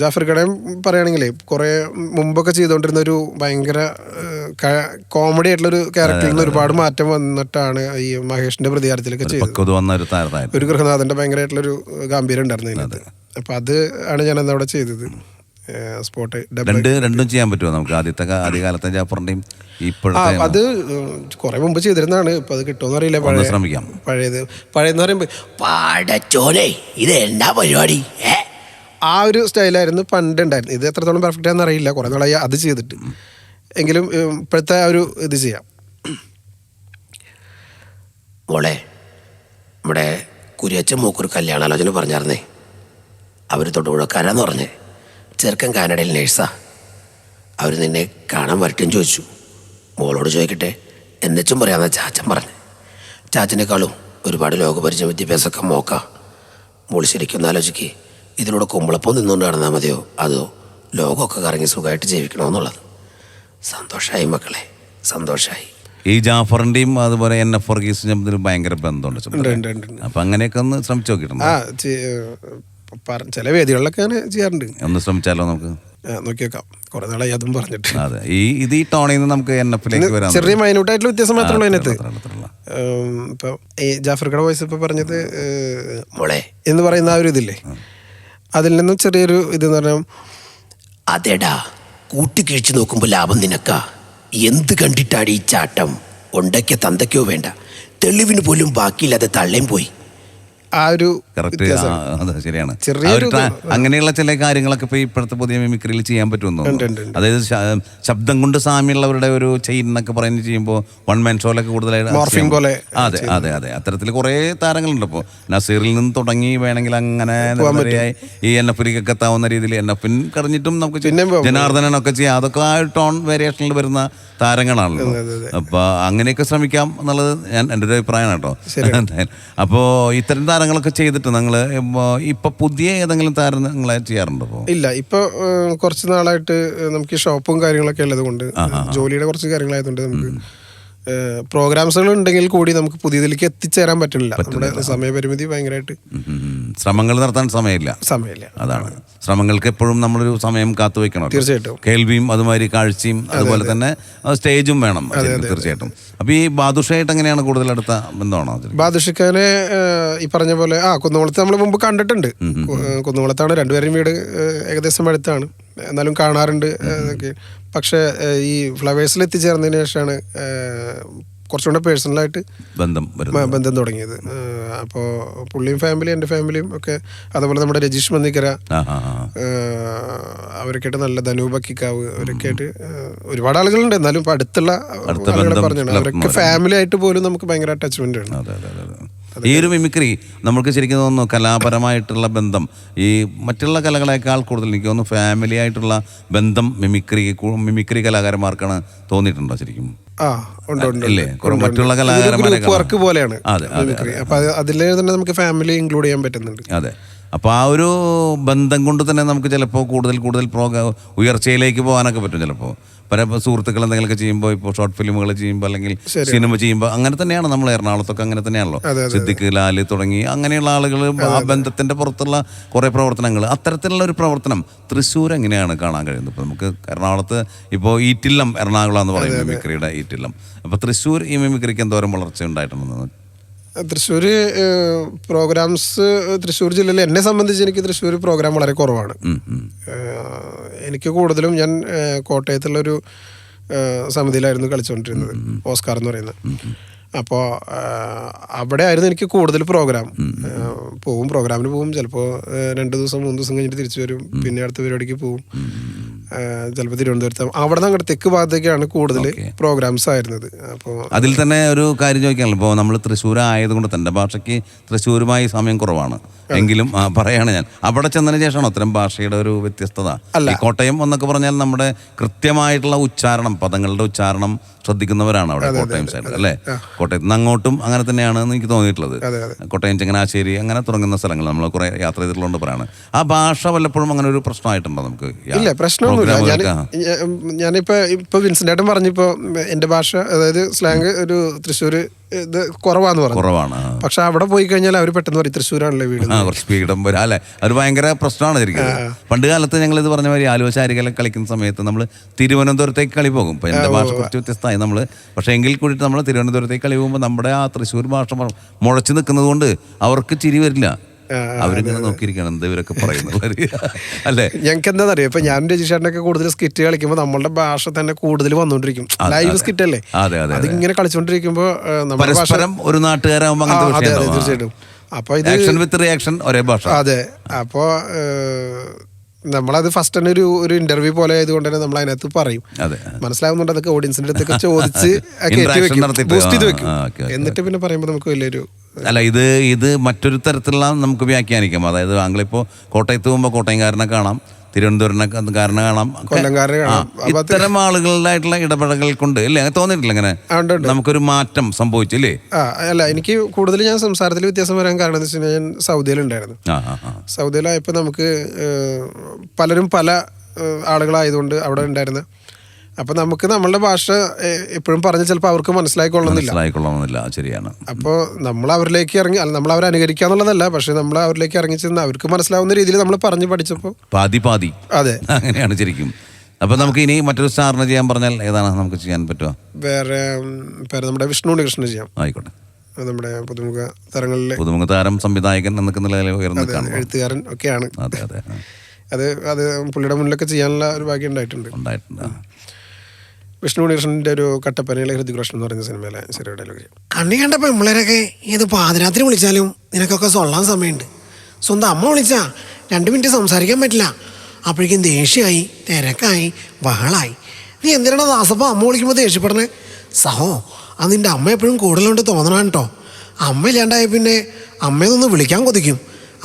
ജാഫർ കടയും പറയുകയാണെങ്കിലേ കുറേ മുമ്പൊക്കെ ചെയ്തുകൊണ്ടിരുന്ന ഒരു ഭയങ്കര കോമഡി ആയിട്ടുള്ളൊരു ക്യാരക്ടറിൽ നിന്ന് ഒരുപാട് മാറ്റം വന്നിട്ടാണ് ഈ മഹേഷിന്റെ പ്രതികാരത്തിലൊക്കെ ചെയ്തത്. ഒരു ഒരു ഗൃഹനാഥന്റെ ഭയങ്കരമായിട്ടുള്ളൊരു ഗാംഭീര്യം ഉണ്ടായിരുന്നു അപ്പം അത് ആണ് ഞാൻ അന്ന് അവിടെ ചെയ്തത്. സ്പോട്ട് രണ്ട് രണ്ടും ചെയ്യാൻ പറ്റുമോ നമുക്ക്? ആദ്യത്തെ ആദ്യകാലത്തെ ജാഫറിന്റെയും ആ ഇപ്പോഴത്തെ അത് കുറെ മുമ്പ് ചെയ്തിരുന്നതാണ്. ഇപ്പൊ അത് കിട്ടുമെന്ന് അറിയില്ല. പഴയ ശ്രമിക്കാം. പഴയത്. പഴയെന്ന് പറയുമ്പോൾ പാടച്ചോനെ ഇത് എന്താ പരിപാടി? ആ ഒരു സ്റ്റൈലായിരുന്നു പണ്ട് ഉണ്ടായിരുന്നു ഇത് എത്രത്തോളം പെർഫെക്റ്റ് ആണെന്ന് അറിയില്ല. കുറെ നാളായി അത് ചെയ്തിട്ട്. എങ്കിലും ഇപ്പോഴത്തെ ആ ഒരു ഇത് ചെയ്യാം. മോളെ നമ്മുടെ കുരിയച്ച മൂക്കൊരു കല്യാണാലോചന പറഞ്ഞായിരുന്നേ. അവർ തൊട്ടുപുഴക്കാരാന്ന് പറഞ്ഞേ. ചെറുക്കൻ കാനഡയിൽ നേഴ്സാ. അവർ നിന്നെ കാണാൻ വരട്ടെന്ന് ചോദിച്ചു. മോളോട് ചോദിക്കട്ടെ. എന്നുവെച്ചും പറയാമെന്ന ചാച്ചൻ പറഞ്ഞു. ചാച്ചനേക്കാളും ഒരുപാട് ലോകപരിചയ വിദ്യാഭ്യാസമൊക്കെ മോക്ക. മോൾ ശരിക്കും ഒന്ന് ആലോചിക്ക്. ഇതിലൂടെ കുമ്പളപ്പം നിന്നുകൊണ്ട് നടന്നാൽ മതിയോ? അതോ ലോകമൊക്കെ കറങ്ങി സുഖമായിട്ട് ജീവിക്കണമെന്നുള്ളത് സന്തോഷമായി മക്കളെ. സന്തോഷമായി ഈ ജാഫറിന്റെയും അതുപോലെ എൻ എഫ് ഭയങ്കര ബന്ധമുണ്ട്. അപ്പൊ അങ്ങനെയൊക്കെ ഒന്ന് ശ്രമിച്ചു നോക്കിയിട്ടുണ്ട്. ചില വേദികളിലൊക്കെ അങ്ങനെ ചെയ്യാറുണ്ട്. ഒന്ന് ശ്രമിച്ചാലോ നമുക്ക്? നോക്കിയേക്കാം. കുറെ നാളായി അതും പറഞ്ഞിട്ട്. അതെ ഈ ഇത് ഈ ടോണിൽ നിന്ന് നമുക്ക് എൻ എഫിലേക്ക് വരാൻ ചെറിയ മൈന്യൂട്ടായിട്ടുള്ള വ്യത്യാസം മാത്രമേ ഉള്ളൂ അതിനകത്ത്. ഇപ്പൊ ഈ ജാഫർക്കട വോയിസ് ഇപ്പൊ പറഞ്ഞത് മോളെ എന്ന് പറയുന്ന ആ ഒരു ഇതില്ലേ? അതിൽ നിന്നും ചെറിയൊരു ഇത് എന്ന് പറഞ്ഞാൽ അതെടാ കൂട്ടിക്കിഴിച്ച് നോക്കുമ്പോൾ ലാഭം നിനക്ക. എന്ത് കണ്ടിട്ടാടി ഈ ചാട്ടം? ഉണ്ടയ്ക്കോ തന്തയ്ക്കോ വേണ്ട. തെളിവിന് പോലും ബാക്കിയില്ലാതെ തള്ളേം പോയി. ആ ഒരു കറക്റ്റ് അതെ ശരിയാണ്. ചെറിയൊരു അങ്ങനെയുള്ള ചില കാര്യങ്ങളൊക്കെ ഇപ്പൊ ഇപ്പോഴത്തെ പുതിയ മിമിക്രിയിൽ ചെയ്യാൻ പറ്റുമെന്ന്. അതായത് ശബ്ദം കൊണ്ട് സാമ്യമുള്ളവരുടെ ഒരു ചെയിൻ എന്നൊക്കെ പറയുന്നത് ചെയ്യുമ്പോൾ വൺ മാൻ ഷോയിലൊക്കെ കൂടുതലായിട്ട് അത് പോലെ അതെ അതെ അതെ. അത്തരത്തിൽ കുറേ താരങ്ങളുണ്ട് ഇപ്പോൾ നസീറിൽ നിന്ന് തുടങ്ങി വേണമെങ്കിൽ അങ്ങനെ ഈ എൻ എഫിലേക്കൊക്കെ എത്താവുന്ന രീതിയിൽ എൻ എഫിൻ കഴിഞ്ഞിട്ടും നമുക്ക് ജനാർദ്ദനൊക്കെ ചെയ്യാം. അതൊക്കെ ആ ടോൺ വേരിയേഷനിൽ വരുന്ന താരങ്ങളാണല്ലോ. അപ്പൊ അങ്ങനെയൊക്കെ ശ്രമിക്കാം എന്നുള്ളത് ഞാൻ എന്റെ ഒരു അഭിപ്രായമാണ് കേട്ടോ. അപ്പോൾ ഇത്തരം താരങ്ങളൊക്കെ ചെയ്തിട്ട് നിങ്ങൾ ഇപ്പൊ പുതിയ ഏതെങ്കിലും താരങ്ങൾ ചെയ്യാറുണ്ടോ ഇല്ല ഇപ്പൊ കുറച്ച് നാളായിട്ട് നമുക്ക് ഷോപ്പും കാര്യങ്ങളൊക്കെ ഉള്ളത് കൊണ്ട് ജോലിയുടെ കുറച്ച് കാര്യങ്ങളായതുകൊണ്ട് നമുക്ക് പ്രോഗ്രാംസുകൾ ഉണ്ടെങ്കിൽ കൂടി നമുക്ക് പുതിയതിലേക്ക് എത്തിച്ചേരാൻ പറ്റുന്നില്ല. നമ്മുടെ സമയപരിമിതി ഭയങ്കരമായിട്ട്. ശ്രമങ്ങൾ നടത്താൻ സമയമില്ല. സമയമില്ല. അതാണ്. ശ്രമങ്ങൾക്ക് എപ്പോഴും നമ്മളൊരു സമയം കാത്തു വെക്കണം തീർച്ചയായിട്ടും. കേൾവിയും അതുമാതിരി കാഴ്ചയും അതുപോലെ തന്നെ സ്റ്റേജും വേണം. തീർച്ചയായിട്ടും. അപ്പൊ ഈ ബാദുഷയായിട്ട് എങ്ങനെയാണ് കൂടുതൽ അടുത്ത ബന്ധമാണോ? ബാദുഷിക്കാനെ ഈ പറഞ്ഞ പോലെ ആ കുന്നുകുളത്ത് നമ്മൾ മുമ്പ് കണ്ടിട്ടുണ്ട്. കുന്നുകുളത്താണ് രണ്ടുപേരും വീട് ഏകദേശം അടുത്താണ്. എന്നാലും കാണാറുണ്ട് പക്ഷേ ഈ ഫ്ലവേഴ്സിൽ എത്തിച്ചേർന്നതിന് ശേഷമാണ് കുറച്ചുകൂടെ പേഴ്സണലായിട്ട് ബന്ധം ബന്ധം തുടങ്ങിയത്. അപ്പോൾ പുള്ളിയും ഫാമിലി എന്റെ ഫാമിലിയും ഒക്കെ അതുപോലെ നമ്മുടെ രജീഷ് മന്ദിക്കര അവരൊക്കെയായിട്ട് നല്ല ധനൂപക്കിക്കാവ് അവരൊക്കെ ആയിട്ട് ഏഹ് ഒരുപാട് ആളുകളുണ്ട്. എന്നാലും ഇപ്പം അടുത്തുള്ള അടുത്ത ആളുകളെ പറഞ്ഞാണ്. അവരൊക്കെ. ഫാമിലി ആയിട്ട് പോലും നമുക്ക് ഭയങ്കര അറ്റാച്ച്മെന്റ് ആണ്. ഈ ഒരു മിമിക്രി നമുക്ക് ശരിക്കും തോന്നുന്നു കലാപരമായിട്ടുള്ള ബന്ധം. ഈ മറ്റുള്ള കലകളെക്കാൾ കൂടുതൽ എനിക്ക് തോന്നുന്നു ഫാമിലി ആയിട്ടുള്ള ബന്ധം മിമിക്രി മിമിക്രി കലാകാരന്മാർക്കാണ് തോന്നിയിട്ടുണ്ടോ ശരിക്കും? മറ്റുള്ള വർക്ക് പോലെയാണ് അതിലെ തന്നെ നമുക്ക് ഫാമിലി ഇൻക്ലൂഡ് ചെയ്യാൻ പറ്റുന്നുണ്ട്. അതെ. അപ്പോൾ ആ ഒരു ബന്ധം കൊണ്ട് തന്നെ നമുക്ക് ചിലപ്പോൾ കൂടുതൽ കൂടുതൽ പ്രോഗ്രാ ഉയർച്ചയിലേക്ക് പോകാനൊക്കെ പറ്റും ചിലപ്പോൾ പല സുഹൃത്തുക്കൾ എന്തെങ്കിലുമൊക്കെ ചെയ്യുമ്പോൾ ഇപ്പോൾ ഷോർട്ട് ഫിലിമുകൾ ചെയ്യുമ്പോൾ അല്ലെങ്കിൽ സിനിമ ചെയ്യുമ്പോൾ അങ്ങനെ തന്നെയാണ് നമ്മൾ എറണാകുളത്തൊക്കെ അങ്ങനെ തന്നെയാണല്ലോ. സിദ്ദിഖ് ലാൽ തുടങ്ങി അങ്ങനെയുള്ള ആളുകൾ ആ ബന്ധത്തിന്റെ പുറത്തുള്ള കുറേ പ്രവർത്തനങ്ങൾ അത്തരത്തിലുള്ള ഒരു പ്രവർത്തനം തൃശ്ശൂർ എങ്ങനെയാണ് കാണാൻ കഴിയുന്നത്? ഇപ്പോൾ നമുക്ക് എറണാകുളത്ത് ഇപ്പോൾ ഈറ്റില്ലം എറണാകുളം എന്ന് പറയും മിമിക്രിയുടെ ഈറ്റില്ലം. അപ്പോൾ തൃശ്ശൂർ ഈ മിമിക്രിക്ക് എന്തോരം വളർച്ച ഉണ്ടായിട്ടുണ്ടെന്ന് തൃശ്ശൂർ പ്രോഗ്രാംസ് തൃശ്ശൂർ ജില്ലയിൽ എന്നെ സംബന്ധിച്ച് എനിക്ക് തൃശ്ശൂർ പ്രോഗ്രാം വളരെ കുറവാണ്. എനിക്ക് കൂടുതലും ഞാൻ കോട്ടയത്തുള്ളൊരു സമിതിയിലായിരുന്നു കളിച്ചുകൊണ്ടിരുന്നത് ഓസ്കാർ എന്ന് പറയുന്നത്. അപ്പോൾ അവിടെ ആയിരുന്നു എനിക്ക് കൂടുതൽ പ്രോഗ്രാം പോവും പ്രോഗ്രാമിന് പോവും ചിലപ്പോൾ രണ്ട് ദിവസം മൂന്ന് ദിവസം കഴിഞ്ഞിട്ട് തിരിച്ചു വരും പിന്നെ അടുത്ത പരിപാടിക്ക് പോവും. ചിലപ്പോൾ തിരുവനന്തപുരത്ത്. അവിടെ നിന്ന് അങ്ങോട്ട് തെക്ക് ഭാഗത്തേക്കാണ് കൂടുതൽ പ്രോഗ്രാംസ് ആയിരുന്നത്. അപ്പോൾ അതിൽ തന്നെ ഒരു കാര്യം ചോദിക്കാനല്ലോ ഇപ്പോൾ നമ്മൾ തൃശ്ശൂർ ആയതുകൊണ്ട് തന്നെ ഭാഷയ്ക്ക് തൃശ്ശൂരുമായി സമയം കുറവാണ്. എങ്കിലും പറയാണ് ഞാൻ. അവിടെ ചെന്നതിന് ശേഷമാണ് അത്തരം ഭാഷയുടെ ഒരു വ്യത്യസ്തത? അല്ല. കോട്ടയം എന്നൊക്കെ പറഞ്ഞാൽ നമ്മുടെ കൃത്യമായിട്ടുള്ള ഉച്ചാരണം പദങ്ങളുടെ ഉച്ചാരണം ശ്രദ്ധിക്കുന്നവരാണ് അവിടെ കോട്ടയം സൈഡ് അല്ലേ? കോട്ടയത്ത് നിന്ന് അങ്ങോട്ടും അങ്ങനെ തന്നെയാണ് എനിക്ക് തോന്നിയിട്ടുള്ളത്. കോട്ടയം ചങ്ങനാശ്ശേരി അങ്ങനെ തുടങ്ങുന്ന സ്ഥലങ്ങൾ നമ്മൾ കുറെ യാത്ര ചെയ്തിട്ടുള്ളതുകൊണ്ട് പറയാണ്. ആ ഭാഷ വല്ലപ്പോഴും അങ്ങനെ ഒരു പ്രശ്നമായിട്ടുണ്ടോ നമുക്ക്? ഇല്ല പ്രശ്നമൊന്നുമില്ല ഞാനിപ്പോ ഇപ്പൊ വിൻസെന്റ് ഏട്ടൻ പറഞ്ഞപ്പോ എന്റെ ഭാഷ അതായത് സ്ലാങ് ഒരു തൃശ്ശൂര് ഇത് കുറവാന്ന് പറഞ്ഞു. കുറവാണ് പക്ഷെ അവിടെ പോയി കഴിഞ്ഞാൽ അവർ പെട്ടെന്ന് പറയും തൃശ്ശൂരാണല്ലേ വീട് കുറച്ച് സ്പീഡും വരാം അല്ലേ? അത് ഭയങ്കര പ്രശ്നമാണ് ശരിക്കും. പണ്ട് കാലത്ത് ഞങ്ങൾ ഇത് പറഞ്ഞ മാതിരി ആലുവ കളിക്കുന്ന സമയത്ത് നമ്മൾ തിരുവനന്തപുരത്തേക്ക് കളി പോകും. ഇപ്പൊ എന്റെ ഭാഷ കുറച്ച് വ്യത്യസ്തമായി നമ്മൾ പക്ഷെ എങ്കിൽ കൂടിയിട്ട് നമ്മൾ തിരുവനന്തപുരത്തേക്ക് കളി പോകുമ്പോൾ നമ്മുടെ ആ തൃശ്ശൂർ ഭാഷ മുളച്ച് നിൽക്കുന്നത് കൊണ്ട് അവർക്ക് ചിരി വരില്ല. അവരിങ്ങനെ നോക്കിയിരിക്കണം എന്താ ഇവരൊക്കെ പറയുന്നത്? അല്ലേ ഞങ്ങൾക്ക് എന്താ അറിയാം ഇപ്പൊ ഞാൻ രജിഷേട്ടനൊക്കെ കൂടുതൽ സ്കിറ്റ് കളിക്കുമ്പോൾ നമ്മളുടെ ഭാഷ തന്നെ കൂടുതൽ വന്നുകൊണ്ടിരിക്കും ലൈവ് സ്കിറ്റ് അല്ലേ? അതെ, അതെ, അതിങ്ങനെ കളിച്ചോണ്ടിരിക്കുമ്പോ നമ്മുടെ ഭാഷ പരസ്പരം ഒരു നാട്ടുകാരാകുമ്പോൾ അങ്ങനത്തെ തീർച്ചയായിട്ടും. അപ്പൊ ഇത് ആക്ഷൻ വിത്ത് റിയാക്ഷൻ ഒരേ ഭാഷ. അതെ. അപ്പോ നമ്മളത് ഫസ്റ്റ് തന്നെ ഒരു ഒരു ഇന്റർവ്യൂ പോലെ ആയതുകൊണ്ട് തന്നെ നമ്മൾ അതിനകത്ത് പറയും. മനസ്സിലാവുന്നുണ്ട് അതൊക്കെ ഓഡിയൻസിന്റെ അടുത്തൊക്കെ ചോദിച്ച് ബൂസ്റ്റ് ചെയ്ത് വെക്കും. എന്നിട്ട് പിന്നെ പറയുമ്പോൾ നമുക്ക് വലിയൊരു അല്ല ഇത് ഇത് മറ്റൊരു തരത്തിലുള്ള നമുക്ക് വ്യാഖ്യാനിക്കാം. അതായത് താങ്കളിപ്പോൾ കോട്ടയത്ത് പോകുമ്പോൾ കോട്ടയംകാരനെ കാണാം തിരുവനന്തപുരക്കാരനെ കാണാം ആ. ഇത്തരം ആളുകളിലായിട്ടുള്ള ഇടപെടലുകൾ കൊണ്ട് അല്ലേ അങ്ങനെ തോന്നിയിട്ടില്ല ഉണ്ട്. നമുക്കൊരു മാറ്റം സംഭവിച്ചില്ലേ? അല്ല എനിക്ക് കൂടുതൽ ഞാൻ സംസാരത്തിൽ വ്യത്യാസം വരാൻ കാരണം എന്താ വെച്ചാൽ ഞാൻ സൗദിയിലുണ്ടായിരുന്നു. സൗദിയിലായപ്പോൾ നമുക്ക് പലരും പല ആളുകളായതുകൊണ്ട് അവിടെ ഉണ്ടായിരുന്ന അപ്പൊ നമുക്ക് നമ്മളുടെ ഭാഷ എപ്പോഴും പറഞ്ഞ് ചിലപ്പോൾ അവർക്ക് മനസ്സിലായിക്കൊള്ളുന്നില്ല മനസ്സിലായിക്കൊള്ളണമെന്നില്ല. ശരിയാണ്. അപ്പോൾ നമ്മൾ അവരിലേക്ക് ഇറങ്ങി അല്ല നമ്മൾ അവരെ അനുകരിക്കുക എന്നുള്ളതല്ല പക്ഷെ നമ്മൾ അവരിലേക്ക് ഇറങ്ങി ചെന്ന് അവർക്ക് മനസ്സിലാവുന്ന രീതിയിൽ നമ്മൾ പറഞ്ഞു പഠിച്ചപ്പോൾ പാതി പാതി. അതെ. അങ്ങനെയാണ് ശരിക്കും. അപ്പൊ നമുക്ക് ഇനി മറ്റൊരു സ്റ്റാറിനെ ചെയ്യാൻ പറഞ്ഞാൽ ഏതാണ് നമുക്ക് ചെയ്യാൻ പറ്റുക? വേറെ പേരെ നമ്മുടെ വിഷ്ണു കൃഷ്ണ ചെയ്യാം. ആയിക്കോട്ടെ. നമ്മുടെ പുതുമുഖ താരങ്ങളിൽ പുതുമുഖ താരം സംവിധായകൻ എന്നൊക്കെ നിലയിൽ ഉയർന്നു എഴുത്തുകാരൻ ഒക്കെയാണ്. അതെ അതെ. അത് അത് പുള്ളിയുടെ മുന്നിലൊക്കെ ചെയ്യാനുള്ള ഒരു ഭാഗ്യം ഉണ്ടായിട്ടുണ്ട്. ഉണ്ടായിട്ടുണ്ട്. വിഷ്ണു ഒരു കട്ടപ്പനയിലെ ഹൃതിക് എന്ന് പറയുന്ന സിനിമയിലെ ചെറിയ ഡയലോഗ് കണ്ണി കണ്ട പെമ്പിളേരൊക്കെ ഏത് പാതിരാത്രി വിളിച്ചാലും നിനക്കൊക്കെ സൊള്ളാൻ സമയമുണ്ട്. സ്വന്തം അമ്മ വിളിച്ചാ രണ്ട് മിനിറ്റ് സംസാരിക്കാൻ പറ്റില്ല. അപ്പോഴേക്കും ദേഷ്യമായി തിരക്കായി ബഹളായി. നീ എന്തിനാണ് ദാസപ്പ അമ്മ വിളിക്കുമ്പോൾ ദേഷ്യപ്പെടണേ സഹോ അത് നിന്റെ അമ്മ എപ്പോഴും കൂടുതലുണ്ട് തോന്നണം കേട്ടോ അമ്മ ഇല്ലാണ്ടായ പിന്നെ അമ്മയൊന്ന് വിളിക്കാൻ കൊതിക്കും.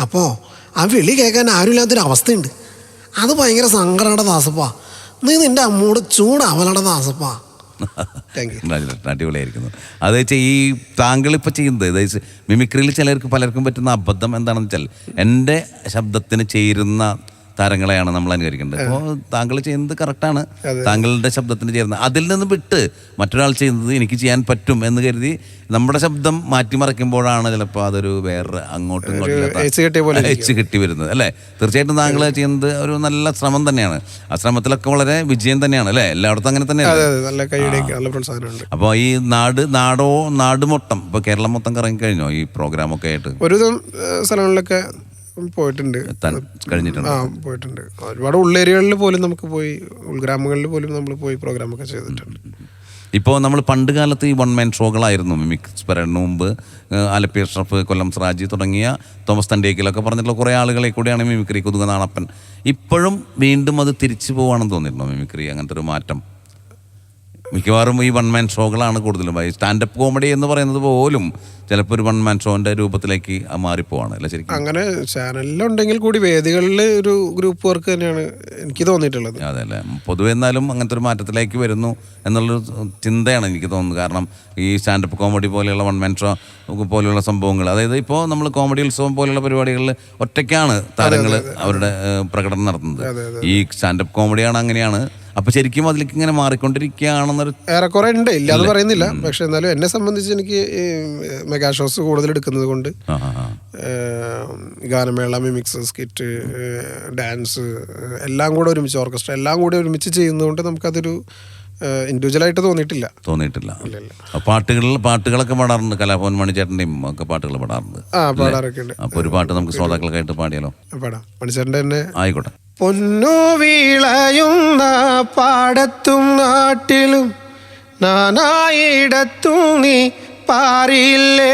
അപ്പോൾ ആ വിളി കേൾക്കാൻ ആരുമില്ലാത്തൊരു അവസ്ഥയുണ്ട് അത് ഭയങ്കര സങ്കടമാണ് ദാസപ്പ. നീ നിന്റെ അമ്മയോട് ചൂടാവലട ദാസപ്പ അടിപൊളിയായിരിക്കുന്നു. അത് വെച്ചാൽ ഈ താങ്കൾ ഇപ്പോൾ ചെയ്യുന്നത് അതായത് മിമിക്രിയിൽ ചിലർക്ക് പലർക്കും പറ്റുന്ന അബദ്ധം എന്താണെന്ന് വെച്ചാൽ എന്റെ ശബ്ദത്തിന് ചേരുന്ന താരങ്ങളെയാണ് നമ്മൾ അനുകരിക്കേണ്ടത്. അപ്പോൾ താങ്കൾ ചെയ്യുന്നത് കറക്റ്റാണ്. താങ്കളുടെ ശബ്ദത്തിന് ചേർന്ന് അതിൽ നിന്ന് വിട്ട് മറ്റൊരാൾ ചെയ്യുന്നത് എനിക്ക് ചെയ്യാൻ പറ്റും എന്ന് കരുതി നമ്മുടെ ശബ്ദം മാറ്റിമറിക്കുമ്പോഴാണ് ചിലപ്പോൾ അതൊരു വേറെ അങ്ങോട്ടും ഇങ്ങോട്ടും എച്ച് കിട്ടി വരുന്നത് അല്ലേ? തീർച്ചയായിട്ടും താങ്കൾ ചെയ്യുന്നത് ഒരു നല്ല ശ്രമം തന്നെയാണ്. ആ ശ്രമത്തിലൊക്കെ വളരെ വിജയം തന്നെയാണ് അല്ലേ? എല്ലായിടത്തും അങ്ങനെ തന്നെയാണ് അപ്പോൾ ഈ നാട് നാടോ നാട് മൊത്തം ഇപ്പോൾ കേരളം മൊത്തം കറങ്ങി കഴിഞ്ഞോ ഈ പ്രോഗ്രാമൊക്കെ ആയിട്ട്? ഒരു സ്ഥലങ്ങളിലൊക്കെ പോയിട്ടുണ്ട്. കഴിഞ്ഞിട്ടുണ്ട്. ആ പോയിട്ടുണ്ട്. ഒരുപാട് ഉള്ളേരിയകളിൽ പോലും നമുക്ക് പോയി ഉൾഗ്രാമങ്ങളിൽ പോലും നമ്മൾ പോയി പ്രോഗ്രാമൊക്കെ ചെയ്തിട്ടുണ്ട്. ഇപ്പോൾ നമ്മൾ പണ്ട് കാലത്ത് ഈ വൺ മാൻ ഷോകളായിരുന്നു മിമിക്സ് പരേഡിന് മുമ്പ് ഏഹ്, ആലപ്പി അഷ്റഫ് കൊല്ലം സ്രാജി തുടങ്ങിയ തോമസ് തണ്ടേക്കിലൊക്കെ പറഞ്ഞിട്ടുള്ള കുറേ ആളുകളെ കൂടിയാണ് മിമിക്രി കൊതുക നാണപ്പൻ ഇപ്പോഴും വീണ്ടും അത് തിരിച്ചു പോവാണെന്ന് തോന്നിയിരുന്നു മിമിക്രി? അങ്ങനത്തെ ഒരു മാറ്റം. മിക്കവാറും ഈ വൺ മാൻ ഷോകളാണ് കൂടുതലും. സ്റ്റാൻഡപ്പ് കോമഡി എന്ന് പറയുന്നത് പോലും ചിലപ്പോൾ ഒരു വൺ മാൻ ഷോന്റെ രൂപത്തിലേക്ക് മാറിപ്പോവാണ് അല്ല ശരിക്കും? അങ്ങനെ ചാനലിലുണ്ടെങ്കിൽ കൂടി വേദികളിൽ ഒരു ഗ്രൂപ്പ് വർക്ക് തന്നെയാണ് എനിക്ക് തോന്നിയിട്ടുള്ളത്. അതെ അല്ലേ പൊതുവെ എന്നാലും അങ്ങനത്തെ ഒരു മാറ്റത്തിലേക്ക് വരുന്നു എന്നുള്ളൊരു ചിന്തയാണ് എനിക്ക് തോന്നുന്നത്. കാരണം ഈ സ്റ്റാൻഡപ്പ് കോമഡി പോലെയുള്ള വൺ മാൻ ഷോ പോലെയുള്ള സംഭവങ്ങൾ അതായത് ഇപ്പോൾ നമ്മൾ കോമഡി ഉത്സവം പോലെയുള്ള പരിപാടികളിൽ ഒറ്റയ്ക്കാണ് താരങ്ങൾ അവരുടെ പ്രകടനം നടത്തുന്നത്. ഈ സ്റ്റാൻഡപ്പ് കോമഡിയാണ് അങ്ങനെയാണ് അപ്പോൾ ശരിക്കും അതിലേക്ക് ഇങ്ങനെ മാറിക്കൊണ്ടിരിക്കുകയാണെന്നൊരു ഏറെക്കുറെ ഉണ്ട്. ഇല്ല അത് പറയുന്നില്ല. പക്ഷെ എന്നാലും എന്നെ സംബന്ധിച്ച് എനിക്ക് മെഗാ ഷോസ് കൂടുതൽ എടുക്കുന്നത് കൊണ്ട് ഗാനമേള മിമിക്സ് സ്കിറ്റ് ഡാൻസ് എല്ലാം കൂടെ ഒരുമിച്ച് ഓർക്കസ്ട്ര എല്ലാം കൂടെ ഒരുമിച്ച് ചെയ്യുന്നതുകൊണ്ട് നമുക്കതൊരു ഇൻഡിവിജ്വലായിട്ട് തോന്നിയിട്ടില്ല. തോന്നിയിട്ടില്ല. പാട്ടുകളിൽ പാട്ടുകളൊക്കെ പാടാറുണ്ട്. കലാഭവൻ മണിച്ചേട്ടന്റെയും ഒക്കെ പാട്ടുകൾ പാടാറുണ്ട്. ആ പാടാറൊക്കെ ഉണ്ട് അപ്പോൾ ഒരു പാട്ട് നമുക്ക് ശ്രോതാക്കൾക്കായിട്ട് പാടിയാലോ? പാടാം. മണിച്ചേട്ടന്റെ തന്നെ ആയിക്കോട്ടെ. പൊന്നു വീളയുന്ന പാടത്തും നാട്ടിലും നാനായിടത്തും നീ പാറിയില്ലേ?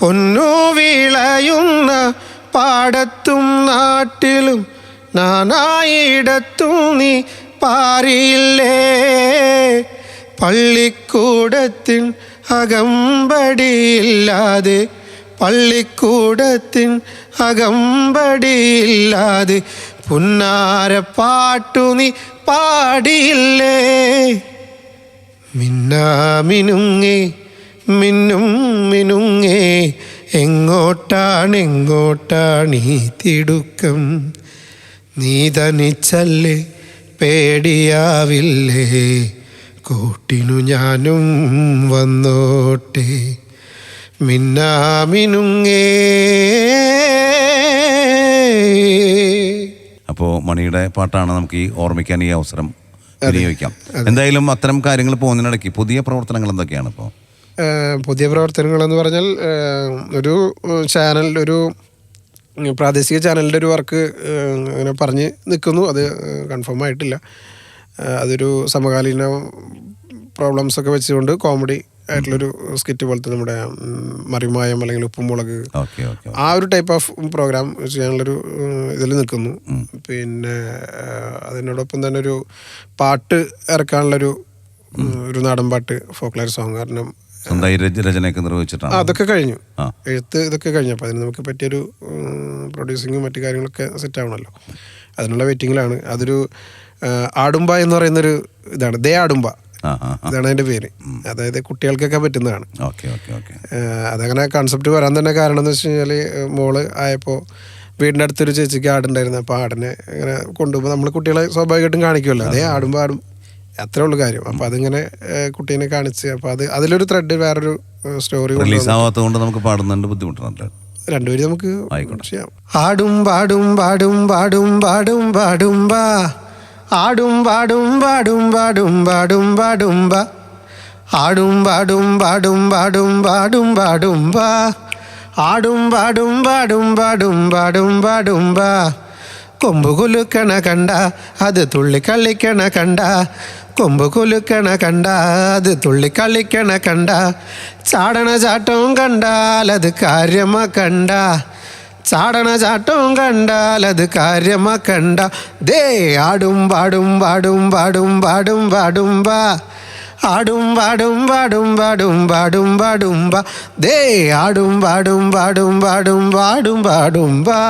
പൊന്നു വീളയുന്ന പാടത്തും നാട്ടിലും നാനായിടത്തും നീ പാറിയില്ലേ? പള്ളിക്കൂടത്തിൻ അകമ്പടിയില്ലാതെ പള്ളിക്കൂടത്തിൻ അകമ്പടിയില്ലാതെ പുന്നാര പാട്ടു നീ പാടിയില്ലേ? മിന്നാമിനുങ്ങേ മിന്നും മിനുങ്ങേ എങ്ങോട്ടാണ് എങ്ങോട്ടാണ് തിടുക്കം? നീ തനിച്ചല്ലേ പേടിയാവില്ലേ? കൂട്ടിനു ഞാനും വന്നോട്ടെ. മിന്നാമിനുങ്ങേ അപ്പോൾ മണിയുടെ പാട്ടാണ് നമുക്ക് ഈ ഓർമ്മിക്കാൻ ഈ അവസരം വിനിയോഗിക്കാം. എന്തായാലും അത്തരം കാര്യങ്ങൾ പോകുന്നതിനിടയ്ക്ക് പുതിയ പ്രവർത്തനങ്ങൾ എന്തൊക്കെയാണ് ഇപ്പോൾ പുതിയ പ്രവർത്തനങ്ങൾ എന്ന് പറഞ്ഞാൽ ഒരു ചാനൽ ഒരു പ്രാദേശിക ചാനലിന്റെ ഒരു വർക്ക് അങ്ങനെ പറഞ്ഞ് നിൽക്കുന്നു. അത് കൺഫേം ആയിട്ടില്ല. അതൊരു സമകാലീന പ്രോബ്ലംസ് ഒക്കെ വെച്ചുകൊണ്ട് കോമഡി ആയിട്ടുള്ളൊരു സ്കിറ്റ് പോലത്തെ നമ്മുടെ മറിമായം അല്ലെങ്കിൽ ഉപ്പുമുളക്. ആ ഒരു ടൈപ്പ് ഓഫ് പ്രോഗ്രാം ചെയ്യാനുള്ളൊരു ഇതിൽ നിൽക്കുന്നു. പിന്നെ അതിനോടൊപ്പം തന്നെ ഒരു പാട്ട് ഇറക്കാനുള്ളൊരു ഒരു നാടൻ പാട്ട് ഫോക്ലർ സോങ് കാരണം സ്വന്തമായി രച- രചനയൊക്കെ നിർവഹിച്ചിട്ടാണ്? അതൊക്കെ കഴിഞ്ഞു. എഴുത്ത് ഇതൊക്കെ കഴിഞ്ഞു. അപ്പം അതിന് നമുക്ക് പറ്റിയൊരു പ്രൊഡ്യൂസിങ്ങും മറ്റു കാര്യങ്ങളൊക്കെ സെറ്റ് ആവണമല്ലോ അതിനുള്ള വെയിറ്റിങ്ങിലാണ് അതൊരു ആടുമ്പ എന്ന് പറയുന്നൊരു ഇതാണ്. ദേ ആടുമ്പ ഇതാണ് അതിന്റെ പേര്. അതായത് കുട്ടികൾക്കൊക്കെ പറ്റുന്നതാണ്. Okay okay okay. അതങ്ങനെ കൺസെപ്റ്റ് വരാൻ തന്നെ കാരണം എന്ന് വെച്ച് കഴിഞ്ഞാൽ മോൾ ആയപ്പോൾ വീടിന്റെ അടുത്തൊരു ചേച്ചിക്ക് ആടുണ്ടായിരുന്നു. അപ്പോൾ ആടിനെ ഇങ്ങനെ കൊണ്ടുപോകുമ്പോൾ നമ്മൾ കുട്ടികളെ സ്വാഭാവികമായിട്ടും കാണിക്കുമല്ലോ അതേ ആടുമ്പോൾ ആടും അത്രേ ഉള്ളൂ കാര്യം. അപ്പോൾ അതിങ്ങനെ കുട്ടീനെ കാണിച്ച് അപ്പോൾ അത് അതിലൊരു ത്രെഡ് വേറൊരു സ്റ്റോറി റിലീസ് ആവാത്തതുകൊണ്ട് നമുക്ക് പാടുന്നുണ്ട് ബുദ്ധിമുട്ടുണ്ട് രണ്ടുപേരും നമുക്ക്. ചെയ്യാം. ആടും പാടും പാടും പാടും പാടും പാടും ബാ ആടും പാടും പാടും പാടും പാടും പാടും ബാ ആടും പാടും പാടും പാടും പാടും പാടും ബാ ആടും പാടും പാടും പാടും പാടും പാടും ബാ കൊമ്പ് കുലുക്കണ കണ്ട അത് തുള്ളിക്കളിക്കണ കണ്ട കൊമ്പ് കുലുക്കണ കണ്ട അത് തുള്ളിക്കളിക്കണ കണ്ട ചാടണ ചാട്ടവും കണ്ടാൽ അത് കാര്യമാ കണ്ട ചാടണ ചാട്ടവും കണ്ടാൽ അത് കാര്യമാ കണ്ട ദേ ആടും പാടും പാടും പാടും പാടും പാടും പാ ആടും പാടും പാടും പാടും പാടും പാടും പാ ദേ ആടും പാടും പാടും പാടും പാടും പാടും പാ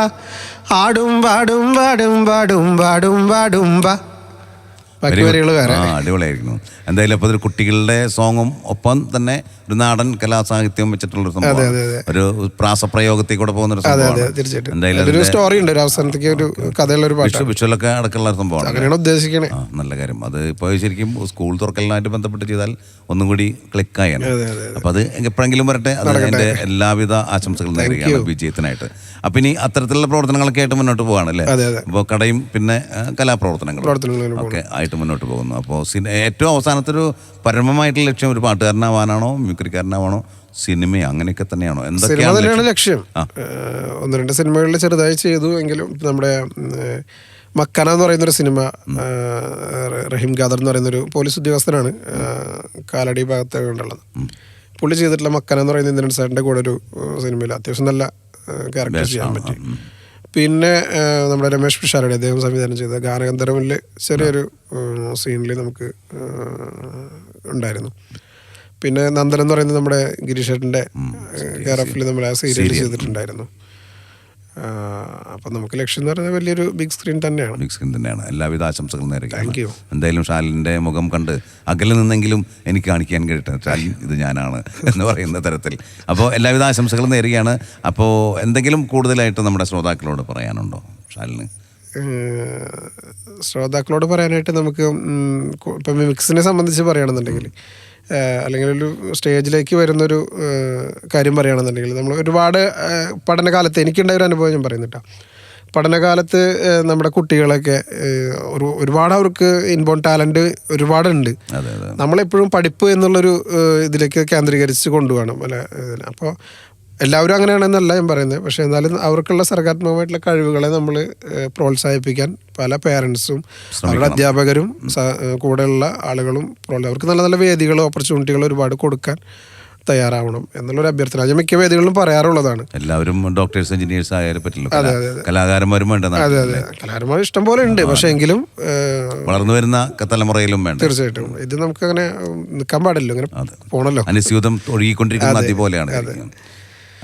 ആടും പാടും അടിപൊളിയായിരിക്കുന്നു. എന്തായാലും അപ്പോൾ ഒരു കുട്ടികളുടെ സോങ്ങും ഒപ്പം തന്നെ ഒരു നാടൻ കലാസാഹിത്യം വെച്ചിട്ടുള്ള ഒരു സംഭവം ഒരു പ്രാസപ്രയോഗത്തിൽ കൂടെ പോകുന്ന ഒരു സംഭവമാണ്. എന്തായാലും ഒരു സ്റ്റോറി ഉണ്ട് ഒരു അവസാനത്തേക്ക് ഒരു കഥയുള്ള ഒരു പാട്ട് വിഷ്വലൊക്കെ അടക്കമുള്ള ഒരു സംഭവമാണ്. അങ്ങനെയാണ് ഉദ്ദേശിക്കണേ. നല്ല കാര്യം. അത് ഇപ്പോൾ ശരിക്കും സ്കൂൾ തുറക്കലിനായിട്ട് ബന്ധപ്പെട്ട് ചെയ്താൽ ഒന്നും കൂടി ക്ലിക്കായാണ്. അപ്പോൾ അത് എപ്പോഴെങ്കിലും വരട്ടെ. അത് എന്റെ എല്ലാവിധ ആശംസകളും നേരുകയാണ് വിജയത്തിനായിട്ട്. അപ്പം ഇനി അത്തരത്തിലുള്ള പ്രവർത്തനങ്ങളൊക്കെ ആയിട്ട് മുന്നോട്ട് പോവാണല്ലേ. അപ്പോൾ കടയും പിന്നെ കലാപ്രവർത്തനങ്ങളും ഒക്കെ ആയിട്ട് മുന്നോട്ട് പോകുന്നു. അപ്പോൾ ഏറ്റവും അവസാനത്തെ ഒരു പരമമായിട്ടുള്ള ലക്ഷ്യം ഒരു പാട്ടുകാരനാവാനാണോ മ്യൂക്രിക്കാരനാവാണോ സിനിമ അങ്ങനെയൊക്കെ തന്നെയാണോ? എന്തൊക്കെയാണ് തന്നെയാണ് ലക്ഷ്യം? ഒന്ന് രണ്ട് സിനിമകളിൽ ചെറുതായി ചെയ്തു എങ്കിലും നമ്മുടെ മക്കന എന്ന് പറയുന്നൊരു സിനിമ ഏഹ് റഹീം ഖാദർ എന്ന് പറയുന്നൊരു പോലീസ് ഉദ്യോഗസ്ഥനാണ് കാലടി ഭാഗത്ത് കൊണ്ടുള്ളത് പുള്ളി ചെയ്തിട്ടുള്ള മക്കന എന്ന് പറയുന്ന ഇന്ദ്രൻ സാറിന്റെ കൂടെ ഒരു സിനിമയിൽ അത്യാവശ്യം നല്ല ക്യാരക്ടർ ചെയ്യാൻ പറ്റി. പിന്നെ നമ്മുടെ രമേഷ് പിഷാരടി അദ്ദേഹം സംവിധാനം ചെയ്ത ഗാനഗന്ധർവിൽ ചെറിയൊരു സീനിൽ നമുക്ക് ഉണ്ടായിരുന്നു. പിന്നെ നന്ദൻ എന്ന് പറയുന്നത് നമ്മുടെ ഗിരീഷേട്ടന്റെ കെയർ ഓഫിൽ നമ്മൾ ആ സീരിയൽ ചെയ്തിട്ടുണ്ടായിരുന്നു. അപ്പം നമുക്ക് ലക്ഷ്യം എന്ന് പറയുന്നത് വലിയൊരു ബിഗ് സ്ക്രീൻ തന്നെയാണ്. ബിഗ് സ്ക്രീൻ തന്നെയാണ്. എല്ലാവിധ ആശംസകളും നേരെ താങ്ക് യു എന്തായാലും ഷാലിന്റെ മുഖം കണ്ട് അകലെ നിന്നെങ്കിലും എനിക്ക് കാണിക്കാൻ കഴിയട്ടെ ഷാലിൻ ഇത് ഞാനാണ് എന്ന് പറയുന്ന തരത്തിൽ. അപ്പോൾ എല്ലാവിധ ആശംസകളും നേരുകയാണ്. അപ്പോൾ എന്തെങ്കിലും കൂടുതലായിട്ട് നമ്മുടെ ശ്രോതാക്കളോട് പറയാനുണ്ടോ ഷാലിന്? ശ്രോതാക്കളോട് പറയാനായിട്ട് നമുക്ക് ഇപ്പം മിക്സിനെ സംബന്ധിച്ച് പറയുകയാണെന്നുണ്ടെങ്കിൽ അല്ലെങ്കിൽ ഒരു സ്റ്റേജിലേക്ക് വരുന്നൊരു കാര്യം പറയുകയാണെന്നുണ്ടെങ്കിൽ നമ്മൾ ഒരുപാട് പഠനകാലത്ത് എനിക്കുണ്ടായ ഒരു അനുഭവം ഞാൻ പറയുന്നിട്ടാ പഠനകാലത്ത് നമ്മുടെ കുട്ടികളൊക്കെ ഒരു ഒരുപാട് അവർക്ക് ഇൻബോൺ ടാലന്റ് ഒരുപാടുണ്ട്. നമ്മളെപ്പോഴും പഠിപ്പ് എന്നുള്ളൊരു ഇതിലേക്ക് കേന്ദ്രീകരിച്ച് കൊണ്ടുപോകണം. അല്ല? അപ്പോൾ എല്ലാവരും അങ്ങനെയാണെന്നല്ല ഞാൻ പറയുന്നത്. പക്ഷേ എന്നാലും അവർക്കുള്ള സർഗാത്മകമായിട്ടുള്ള കഴിവുകളെ നമ്മൾ പ്രോത്സാഹിപ്പിക്കാൻ പല പേരൻസും അവരുടെ അധ്യാപകരും കൂടെയുള്ള ആളുകളും അവർക്ക് നല്ല നല്ല വേദികളും ഓപ്പർച്യൂണിറ്റികളും ഒരുപാട് കൊടുക്കാൻ തയ്യാറാവണം എന്നുള്ളൊരു അഭ്യർത്ഥന. ഞാൻ മിക്ക വേദികളിലും പറയാറുള്ളതാണ്. എല്ലാവരും ഡോക്ടേഴ്സ് എഞ്ചിനീയേഴ്സ് ആയാലും പറ്റില്ല. കലാ- കലാകാരന്മാരും വേണ്ട അതെ അതെ. കലാകാരന്മാർ ഇഷ്ടം പോലെ ഉണ്ട്. പക്ഷേ എങ്കിലും വളർന്നു വരുന്ന തലമുറയിലും വേണ്ട. തീർച്ചയായിട്ടും. ഇത് നമുക്ക് അങ്ങനെ നിൽക്കാൻ പാടില്ല. ഇങ്ങനെ പോണല്ലോ. അനുസ്യൂതം ഒഴുകിക്കൊണ്ടിരിക്കുന്ന അതുപോലെയാണ്.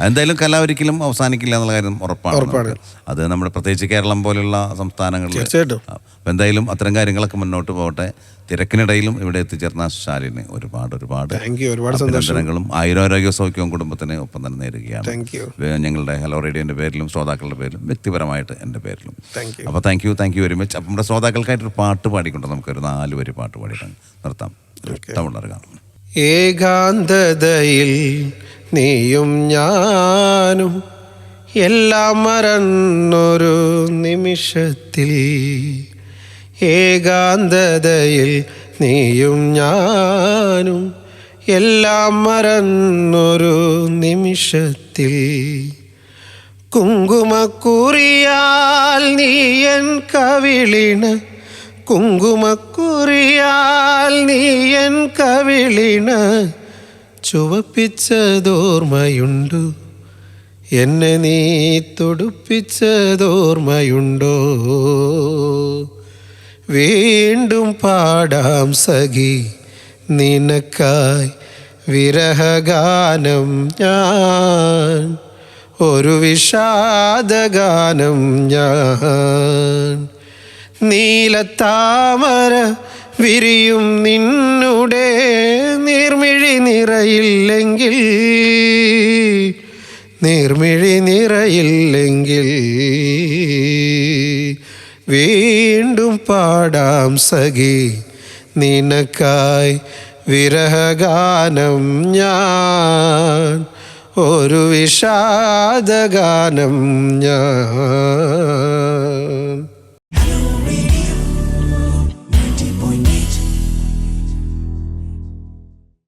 എന്തായാലും കല ഒരിക്കലും അവസാനിക്കില്ല എന്നുള്ള കാര്യം ഉറപ്പാണ്. അത് നമ്മുടെ പ്രത്യേകിച്ച് കേരളം പോലുള്ള സംസ്ഥാനങ്ങളിൽ തീർച്ചയായിട്ടും. അപ്പം എന്തായാലും അത്തരം കാര്യങ്ങളൊക്കെ മുന്നോട്ട് പോകട്ടെ. തിരക്കിനിടയിലും ഇവിടെ എത്തിച്ചേർന്ന ശാലിന് ഒരുപാട് ഒരുപാട് ആയിരം ഒരുപാട് അഭിനന്ദനങ്ങളും. ആയുരാരോഗ്യ സൗഖ്യവും കുടുംബത്തിന് ഒപ്പം തന്നെ നേരുകയാണ്. ഞങ്ങളുടെ ഹലോ റേഡിയോന്റെ പേരിലും ശ്രോതാക്കളുടെ പേരിലും വ്യക്തിപരമായിട്ട് എന്റെ പേരിലും. അപ്പൊ അപ്പോൾ thank you thank you very much അപ്പം നമ്മുടെ ശ്രോതാക്കൾക്കായിട്ടൊരു പാട്ട് പാടിക്കൊണ്ട് നമുക്കൊരു നാല് വരി പാട്ട് പാടിയിട്ടാണ് നിർത്താം. ഇഷ്ടമുള്ളവർ ഏകാന്തതയിൽ നീയും ഞാനും എല്ലാം മറന്നൊരു നിമിഷത്തിൽ. ഏകാന്തതയിൽ നീയും ഞാനും എല്ലാം മറന്നൊരു നിമിഷത്തിൽ. കുങ്കുമക്കുറിയാൽ നീയൻ കവിളിണ് കുങ്കുമക്കുറിയാൽ നീയൻ കവിളിണ ചുവപ്പിച്ചതോർമ്മയുണ്ടു? എന്നെ നീ തൊടുപ്പിച്ചതോർമ്മയുണ്ടോ? വീണ്ടും പാടാം സഖി നിനക്കായി വിരഹഗാനം ഞാൻ. ഒരു വിഷാദഗാനം ഞാൻ. നീലത്താമര വിരിയും നിന്നുടെ നീർമിഴി നിറയില്ലെങ്കിൽ നീർമിഴി നിറയില്ലെങ്കിൽ വീണ്ടും പാടാം സഖി നിനക്കായി വിരഹഗാനം ഞാൻ ഒരു വിഷാദഗാനം ഞാൻ.